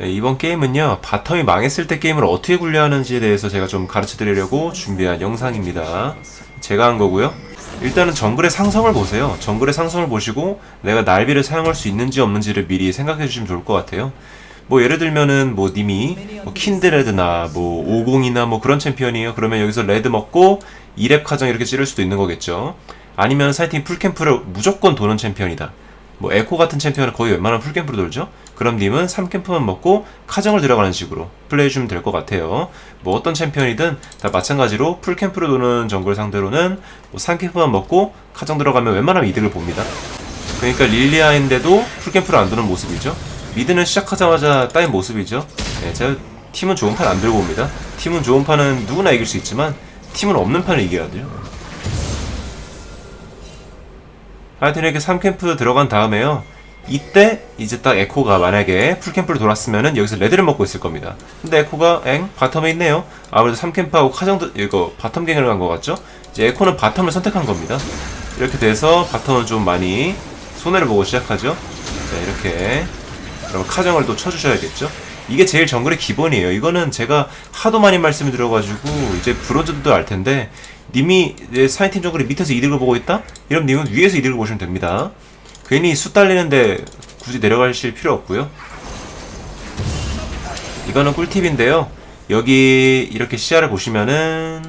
네, 이번 게임은요 바텀이 망했을 때 게임을 어떻게 굴려 하는지에 대해서 제가 좀 가르쳐 드리려고 준비한 영상입니다. 제가 한 거고요. 일단은 정글의 상성을 보세요. 정글의 상성을 보시고 내가 날비를 사용할 수 있는지 없는지를 미리 생각해 주시면 좋을 것 같아요. 뭐 예를 들면은 뭐 님이 뭐 킨드레드나 뭐 50이나 뭐 그런 챔피언이에요. 그러면 여기서 레드 먹고 2렙 카정 이렇게 찌를 수도 있는 거겠죠. 아니면 사이팅 풀캠프를 무조건 도는 챔피언이다. 뭐 에코 같은 챔피언은 거의 웬만하면 풀캠프로 돌죠. 그럼 님은 3캠프만 먹고 카정을 들어가는 식으로 플레이 해주면 될 것 같아요. 뭐 어떤 챔피언이든 다 마찬가지로 풀캠프로 도는 정글 상대로는 뭐 3캠프만 먹고 카정 들어가면 웬만하면 이득을 봅니다. 그러니까 릴리아인데도 풀캠프를 안 도는 모습이죠. 미드는 시작하자마자 따인 모습이죠. 네, 제가 팀은 좋은 판 안 들고 옵니다. 팀은 좋은 판은 누구나 이길 수 있지만 팀은 없는 판을 이겨야 돼요. 하여튼 이렇게 3캠프 들어간 다음에요. 이때 이제 딱 에코가 만약에 풀캠프를 돌았으면은 여기서 레드를 먹고 있을 겁니다. 근데 에코가 엥 바텀에 있네요. 아무래도 3캠프하고 카정도 이거 바텀 갱을 간 것 같죠? 이제 에코는 바텀을 선택한 겁니다. 이렇게 돼서 바텀은 좀 많이 손해를 보고 시작하죠. 자 이렇게 그러면 카정을 또 쳐주셔야겠죠. 이게 제일 정글의 기본이에요. 이거는 제가 하도 많이 말씀을 드려가지고 이제 브론즈도 알 텐데 님이 사이팀 정글이 밑에서 이득을 보고 있다? 이러면 님은 위에서 이득을 보시면 됩니다. 괜히 수 딸리는데 굳이 내려가실 필요 없고요. 이거는 꿀팁인데요. 여기 이렇게 시야를 보시면은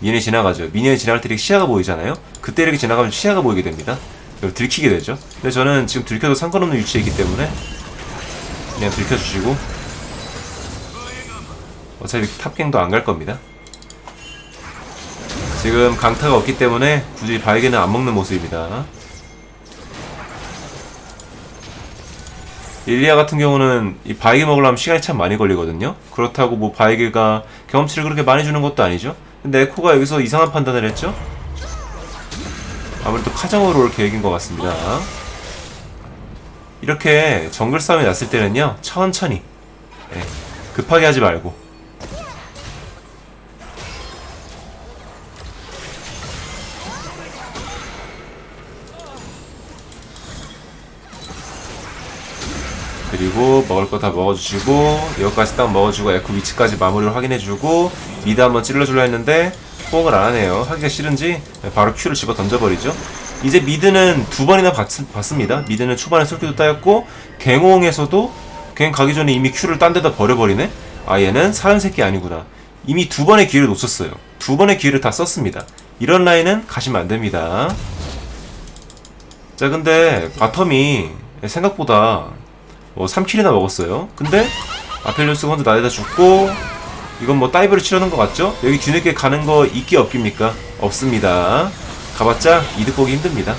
미니언이 지나가죠. 미니언이 지나갈 때 이렇게 시야가 보이잖아요. 그때 이렇게 지나가면 시야가 보이게 됩니다. 그럼 들키게 되죠. 근데 저는 지금 들켜도 상관없는 위치에 있기 때문에 그냥 들켜주시고 어차피 탑갱도 안 갈 겁니다. 지금 강타가 없기 때문에 굳이 바에게는 안 먹는 모습입니다. 릴리아 같은 경우는 이 바에게 먹으려면 시간이 참 많이 걸리거든요. 그렇다고 뭐 바에게가 경험치를 그렇게 많이 주는 것도 아니죠. 근데 에코가 여기서 이상한 판단을 했죠. 아무래도 카정으로 올 계획인 것 같습니다. 이렇게 정글 싸움이 났을 때는요, 천천히 예, 급하게 하지 말고 그리고 먹을 거 다 먹어주시고 여기까지 딱 먹어주고 에코 위치까지 마무리를 확인해주고 미드 한번 찔러줄라 했는데 호응을 안 하네요. 하기가 싫은지 바로 큐를 집어 던져버리죠. 이제 미드는 두 번이나 봤, 봤습니다. 미드는 초반에 솔키도 따였고 갱호응에서도 갱 가기 전에 이미 큐를 딴 데다 버려버리네? 아 얘는 사람 새끼 아니구나. 이미 두 번의 기회를 놓쳤어요. 두 번의 기회를 다 썼습니다. 이런 라인은 가시면 안 됩니다. 자 근데 바텀이 생각보다 뭐 3킬이나 먹었어요. 근데 아펠리우스가 혼자 나대다 죽고 이건 뭐 다이브를 치려는 것 같죠? 여기 뒤늦게 가는 거 있기 없깁니까? 없습니다. 가봤자 이득 보기 힘듭니다.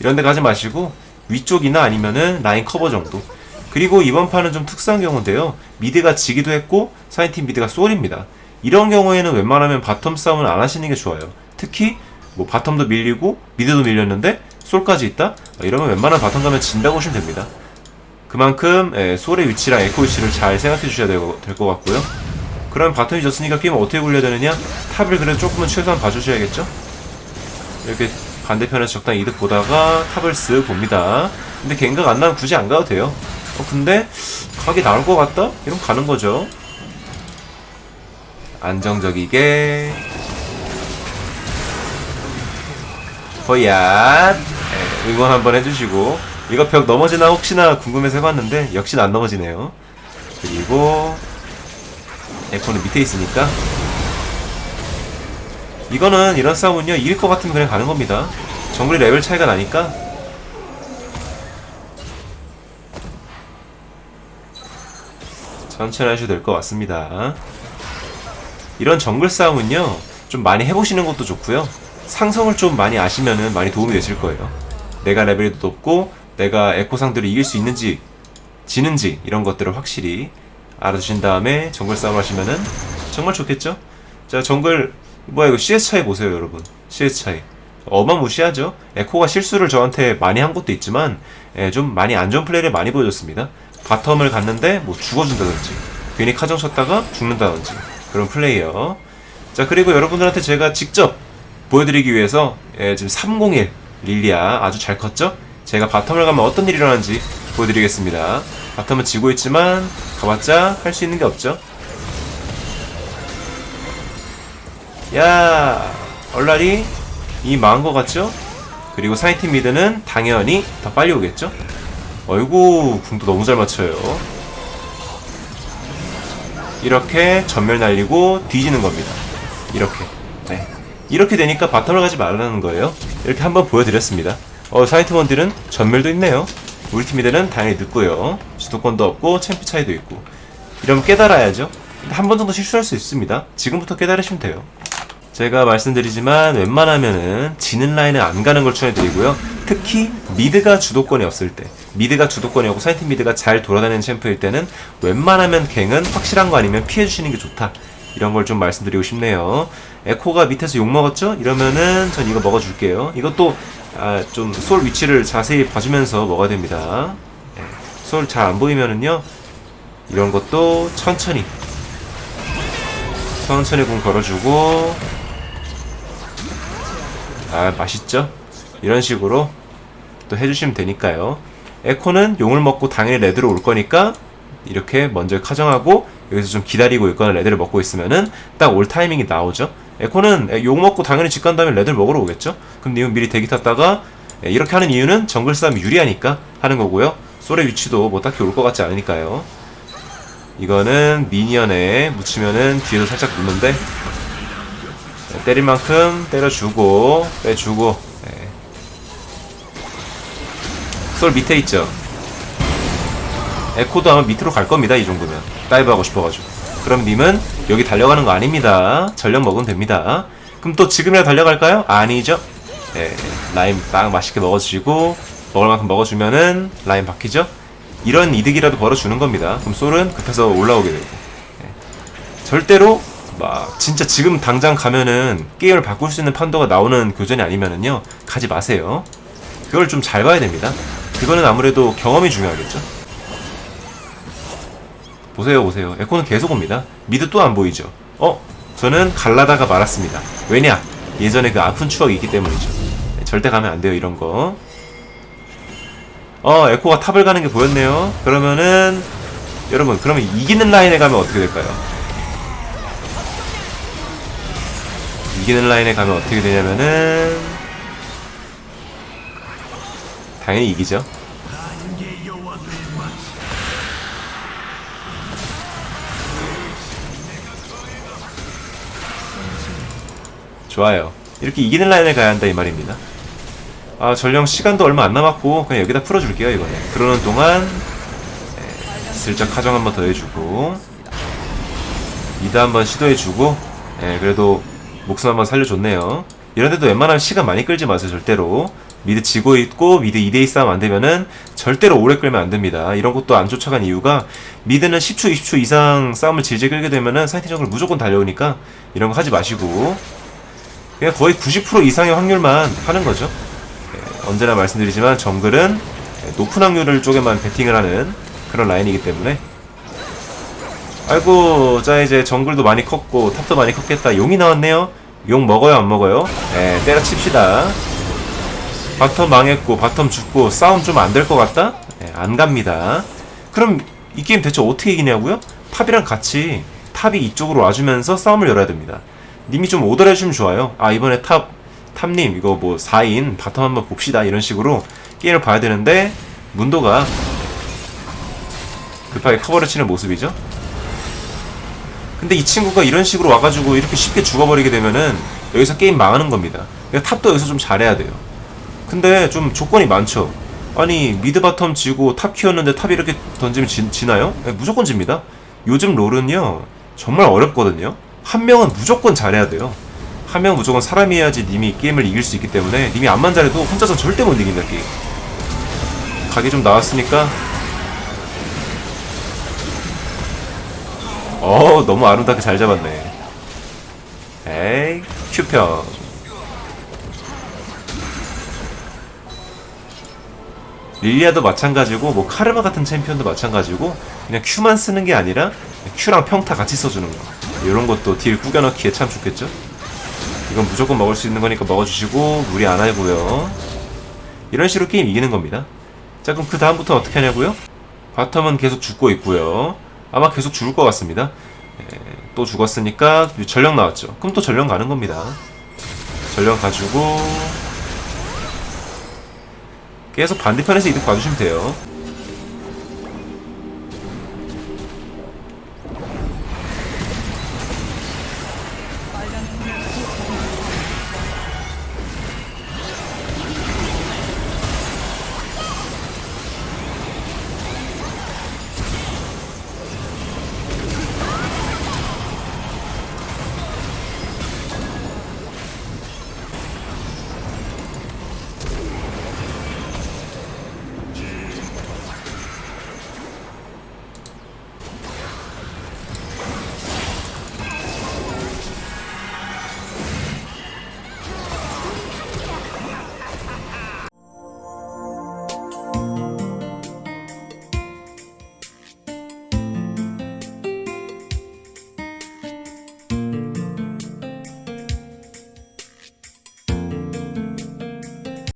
이런 데 가지 마시고 위쪽이나 아니면은 라인 커버 정도. 그리고 이번 판은 좀 특수한 경우인데요. 미드가 지기도 했고 사이팀 미드가 솔입니다. 이런 경우에는 웬만하면 바텀 싸움을 안 하시는 게 좋아요. 특히 뭐 바텀도 밀리고 미드도 밀렸는데 솔까지 있다? 이러면 웬만한 바텀 가면 진다고 보시면 됩니다. 그만큼 예, 솔의 위치랑 에코 위치를 잘 생각해 주셔야 될것 같고요. 그럼 바텀이 졌으니까 게임 어떻게 굴려야 되느냐? 탑을 그래도 조금은 최소한 봐주셔야겠죠? 이렇게 반대편에서 적당히 이득 보다가 탑을 쓱 봅니다. 근데 갱각 안 나면 굳이 안 가도 돼요. 어, 근데 각이 나올 것 같다? 이러면 가는 거죠. 안정적이게 네, 응원 한번 해주시고. 이거 벽 넘어지나 혹시나 궁금해서 해봤는데 역시나 안 넘어지네요. 그리고 에코는 밑에 있으니까. 이거는 이런 싸움은요 이길 것 같으면 그냥 가는 겁니다. 정글이 레벨 차이가 나니까. 천천히 하셔도 될 것 같습니다. 이런 정글 싸움은요 좀 많이 해보시는 것도 좋고요. 상성을 좀 많이 아시면은 많이 도움이 되실 거예요. 내가 레벨이 높고 내가 에코 상대로 이길 수 있는지 지는지 이런 것들을 확실히 알아두신 다음에 정글 싸움 하시면은 정말 좋겠죠? 자 정글 뭐야 이거 CS 차이 보세요 여러분 CS 차이 어마무시하죠? 에코가 실수를 저한테 많이 한 것도 있지만 예, 좀 많이 안 좋은 플레이를 많이 보여줬습니다 바텀을 갔는데 뭐 죽어준다든지 괜히 카정 쳤다가 죽는다든지 그런 플레이요 자 그리고 여러분들한테 제가 직접 보여드리기 위해서 예, 지금 301 릴리아 아주 잘 컸죠? 제가 바텀을 가면 어떤 일이 일어나는지 보여드리겠습니다. 바텀은 지고 있지만 가봤자 할 수 있는 게 없죠. 야 얼라리 이 망한 것 같죠? 그리고 사이팀 미드는 당연히 더 빨리 오겠죠? 어이구 궁도 너무 잘 맞춰요. 이렇게 전멸 날리고 뒤지는 겁니다. 이렇게. 네. 이렇게 되니까 바텀을 가지 말라는 거예요. 이렇게 한번 보여드렸습니다. 어, 사이트원들은 전멸도 있네요. 우리 팀이들은 당연히 늦고요. 주도권도 없고 챔프 차이도 있고. 이러면 깨달아야죠. 한 번 정도 실수할 수 있습니다. 지금부터 깨달으시면 돼요. 제가 말씀드리지만 웬만하면은 지는 라인은 안 가는 걸 추천해드리고요. 특히 미드가 주도권이 없을 때, 미드가 주도권이 없고 사이트 미드가 잘 돌아다니는 챔프일 때는 웬만하면 갱은 확실한 거 아니면 피해주시는 게 좋다. 이런 걸 좀 말씀드리고 싶네요. 에코가 밑에서 욕 먹었죠? 이러면은 전 이거 먹어줄게요. 이것도 아, 좀 솔 위치를 자세히 봐주면서 먹어야 됩니다. 네. 솔잘 안 보이면은요, 이런 것도 천천히 천천히 공 걸어주고 아 맛있죠? 이런 식으로 또 해주시면 되니까요 에코는 용을 먹고 당연히 레드로 올 거니까 이렇게 먼저 카정하고 여기서 좀 기다리고 있거나 레드를 먹고 있으면은 딱 올 타이밍이 나오죠 에코는 용 먹고 당연히 집 간 다음에 레드를 먹으러 오겠죠? 그럼 님은 미리 대기 탔다가 예, 이렇게 하는 이유는 정글 싸움이 유리하니까 하는 거고요. 솔의 위치도 뭐 딱히 올 것 같지 않으니까요. 이거는 미니언에 묻히면은 뒤에도 살짝 묻는데 네, 때릴 만큼 때려주고 빼주고 네. 솔 밑에 있죠? 에코도 아마 밑으로 갈 겁니다 이 정도면. 다이브 하고 싶어가지고 그럼 님은 여기 달려가는 거 아닙니다 전력 먹으면 됩니다 그럼 또 지금이라 달려갈까요? 아니죠 네, 라임 딱 맛있게 먹어주시고 먹을 만큼 먹어주면은 라임 바뀌죠 이런 이득이라도 벌어주는 겁니다. 그럼 솔은 급해서 올라오게 되고. 네. 절대로 막 진짜 지금 당장 가면은 게임을 바꿀 수 있는 판도가 나오는 교전이 아니면은요 가지 마세요. 그걸 좀 잘 봐야 됩니다. 그거는 아무래도 경험이 중요하겠죠. 보세요, 보세요. 에코는 계속 옵니다. 미드 또 안 보이죠. 어? 저는 갈라다가 말았습니다. 왜냐? 예전에 그 아픈 추억이 있기 때문이죠. 네, 절대 가면 안 돼요, 이런 거. 어 에코가 탑을 가는 게 보였네요 그러면은 여러분 그러면 이기는 라인에 가면 어떻게 될까요? 이기는 라인에 가면 어떻게 되냐면은 당연히 이기죠 좋아요. 이렇게 이기는 라인에 가야 한다 이 말입니다. 아 전령 시간도 얼마 안 남았고 그냥 여기다 풀어줄게요 이거는. 그러는 동안 네, 슬쩍 하정 한번 더 해주고 미드 한번 시도해주고 네, 그래도 목숨 한번 살려줬네요. 이런데도 웬만하면 시간 많이 끌지 마세요 절대로. 미드 지고 있고 미드 2대2 싸움 안 되면은 절대로 오래 끌면 안 됩니다. 이런 것도 안 쫓아간 이유가 미드는 10초 20초 이상 싸움을 질질 끌게 되면은 정글 무조건 달려오니까 이런 거 하지 마시고 그냥 거의 90% 이상의 확률만 하는 거죠. 언제나 말씀드리지만 정글은 높은 확률을 쪽에만 베팅을 하는 그런 라인이기 때문에. 아이고 자 이제 정글도 많이 컸고 탑도 많이 컸겠다. 용이 나왔네요. 용 먹어요 안 먹어요? 네 때려칩시다. 바텀 망했고 바텀 죽고 싸움 좀 안 될 것 같다? 네, 안 갑니다. 그럼 이 게임 대체 어떻게 이기냐고요? 탑이랑 같이 탑이 이쪽으로 와주면서 싸움을 열어야 됩니다 님이 좀 오더를 해주면 좋아요. 아 이번에 탑 탑님 이거 뭐 4인 바텀 한번 봅시다. 이런 식으로 게임을 봐야 되는데 문도가 급하게 커버를 치는 모습이죠. 근데 이 친구가 이런 식으로 와가지고 이렇게 쉽게 죽어버리게 되면은 여기서 게임 망하는 겁니다. 그러니까 탑도 여기서 좀 잘해야 돼요. 근데 좀 조건이 많죠. 아니 미드 바텀 지고 탑 키웠는데 탑 이렇게 던지면 지, 지나요? 네, 무조건 집니다. 요즘 롤은요 정말 어렵거든요 한 명은 무조건 잘해야 돼요. 한 명은 무조건 사람이어야지 님이 게임을 이길 수 있기 때문에 님이 암만 잘해도 혼자서 절대 못 이긴다 게임. 각이 좀 나왔으니까. 어 너무 아름답게 잘 잡았네. 에이 큐평 릴리아도 마찬가지고 뭐 카르마 같은 챔피언도 마찬가지고 그냥 큐만 쓰는 게 아니라 큐랑 평타 같이 써주는 거 이런 것도 딜 구겨넣기에 참 좋겠죠 이건 무조건 먹을 수 있는 거니까 먹어주시고 무리 안 하고요 이런 식으로 게임 이기는 겁니다 자 그럼 그 다음부터 어떻게 하냐고요? 바텀은 계속 죽고 있고요. 아마 계속 죽을 것 같습니다. 예, 또 죽었으니까 전령 나왔죠. 그럼 또 전령 가는 겁니다. 전령 가지고 계속 반대편에서 이득 봐주시면 돼요.